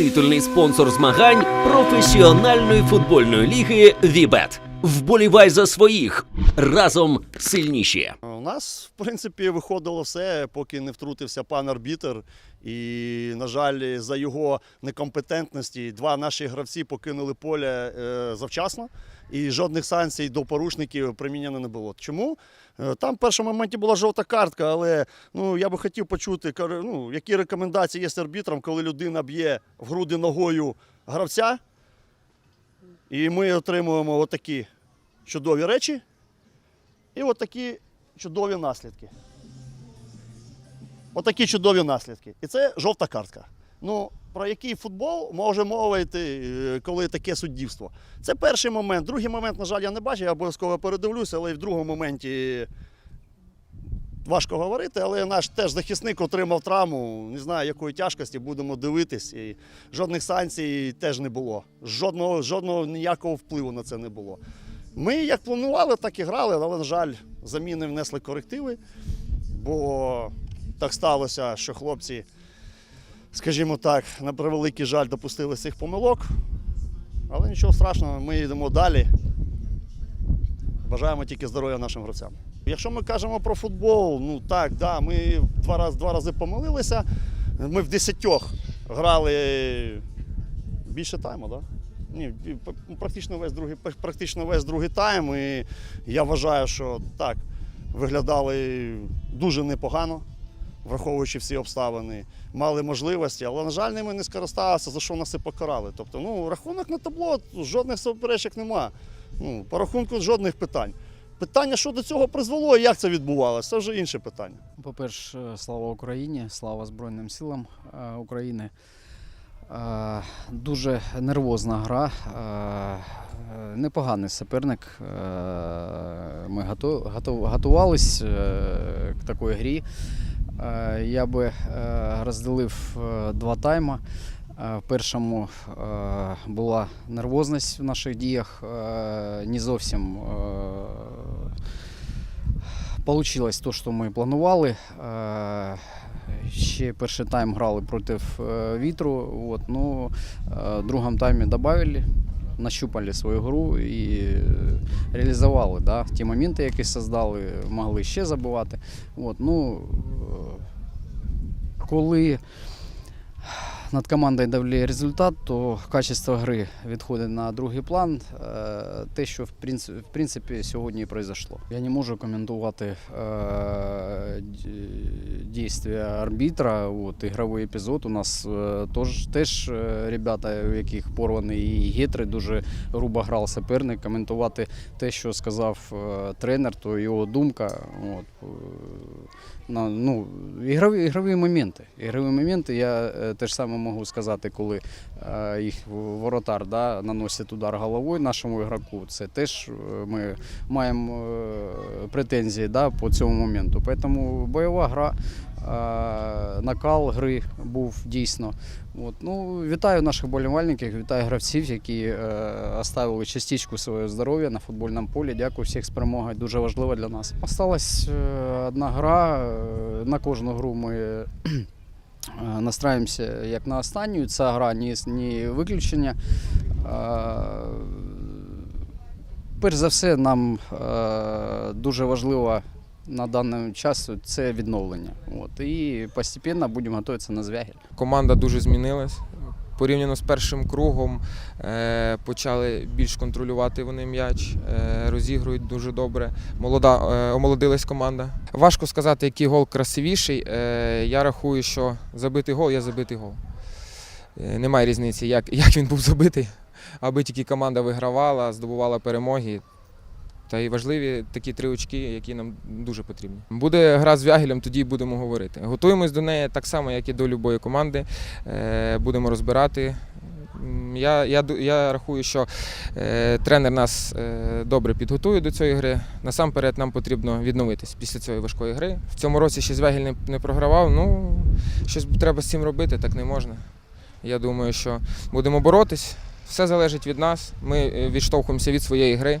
Титульний спонсор змагань професіональної футбольної ліги Вібет. Вболівай за своїх разом сильніші. У нас, в принципі, виходило все, поки не втрутився пан арбітер. І, на жаль, за його некомпетентності два наші гравці покинули поле е, завчасно, і жодних санкцій до порушників примінено не було. Чому? Е, Там в першому моменті була жовта картка, але ну, я би хотів почути, ну, які рекомендації є з арбітром, коли людина б'є в груди ногою гравця, і ми отримуємо отакі чудові речі. І отакі чудові наслідки. Отакі чудові наслідки. І це жовта картка. Ну, про який футбол може мовити, е, коли таке суддівство? Це перший момент. Другий момент, на жаль, я не бачу, я обов'язково передивлюся, але і в другому моменті важко говорити. Але наш теж захисник отримав травму. Не знаю, якої тяжкості, будемо дивитись. І жодних санкцій теж не було. Жодного, жодного ніякого впливу на це не було. Ми як планували, так і грали, але, на жаль, заміни внесли корективи, бо так сталося, що хлопці, скажімо так, на превеликий жаль, допустили цих помилок. Але нічого страшного, ми йдемо далі. Бажаємо тільки здоров'я нашим гравцям. Якщо ми кажемо про футбол, ну так, да, ми два рази, два рази помилилися. Ми в десятьох грали більше тайму. Да? Ні, практично весь другий, практично весь другий тайм. І я вважаю, що так, виглядали дуже непогано, враховуючи всі обставини. Мали можливості, але, на жаль, ними не скористалися, за що нас і покарали. Тобто, ну, рахунок на табло, жодних суперечок нема. Ну, по рахунку жодних питань. Питання, що до цього призвело і як це відбувалося, це вже інше питання. По-перше, слава Україні, слава Збройним силам е, України. Е, Дуже нервозна гра, е, непоганий суперник. Ми готу- готу- готувались е, к такій грі. Я би розділив два тайми. В першому була нервозність в наших діях, не зовсім Получилось то, що ми планували. Е, Ще перший тайм грали проти е, вітру. От, ну, е, в другому таймі додали, нащупали свою гру і реалізували да, ті моменти, які создали, могли ще забувати. От, ну, коли над командою давлює результат, то качество гри відходить на другий план. Е, Те, що в принципі, в принципі сьогодні і произошло. Я не можу коментувати е, д- арбітра. От, ігровий епізод у нас е, теж е, ребята, у яких порваний і гетри, дуже грубо грав суперник. Коментувати те, що сказав тренер, то його думка. От, на, ну, ігрові, ігрові моменти. Ігрові моменти я е, те саме можу сказати, коли е, їх воротар да, наносить удар головою нашому ігроку. Це теж е, ми маємо е, претензії да, по цьому моменту. Тому бойова гра, накал гри був дійсно. От, ну, вітаю наших болівальників, вітаю гравців, які оставили частичку свого здоров'я на футбольному полі. Дякую всіх з перемогою. Дуже важливо для нас. Осталась одна гра. На кожну гру ми е, настраємося як на останню. Ця гра не, не виключення. Е, Перш за все, нам е, дуже важливо на даний час це відновлення. От, і постійно будемо готуватися на звягель. Команда дуже змінилась. Порівняно з першим кругом е, почали більш контролювати вони м'яч, е, розігрують дуже добре. Молода, е, омолодилась команда. Важко сказати, який гол красивіший. Я рахую, що забитий гол є забитий гол. Немає різниці, як, як він був забитий, аби тільки команда вигравала, здобувала перемоги. Та й важливі такі три очки, які нам дуже потрібні. Буде гра з Вягелем, тоді будемо говорити. Готуємось до неї так само, як і до будь-якої команди. Е, Будемо розбирати. Я, я, я рахую, що е, тренер нас е, добре підготує до цієї гри. Насамперед нам потрібно відновитись після цієї важкої гри. В цьому році ще Звягель не, не програвав. Ну, щось треба з цим робити, так не можна. Я думаю, що будемо боротись. Все залежить від нас. Ми відштовхуємося від своєї гри.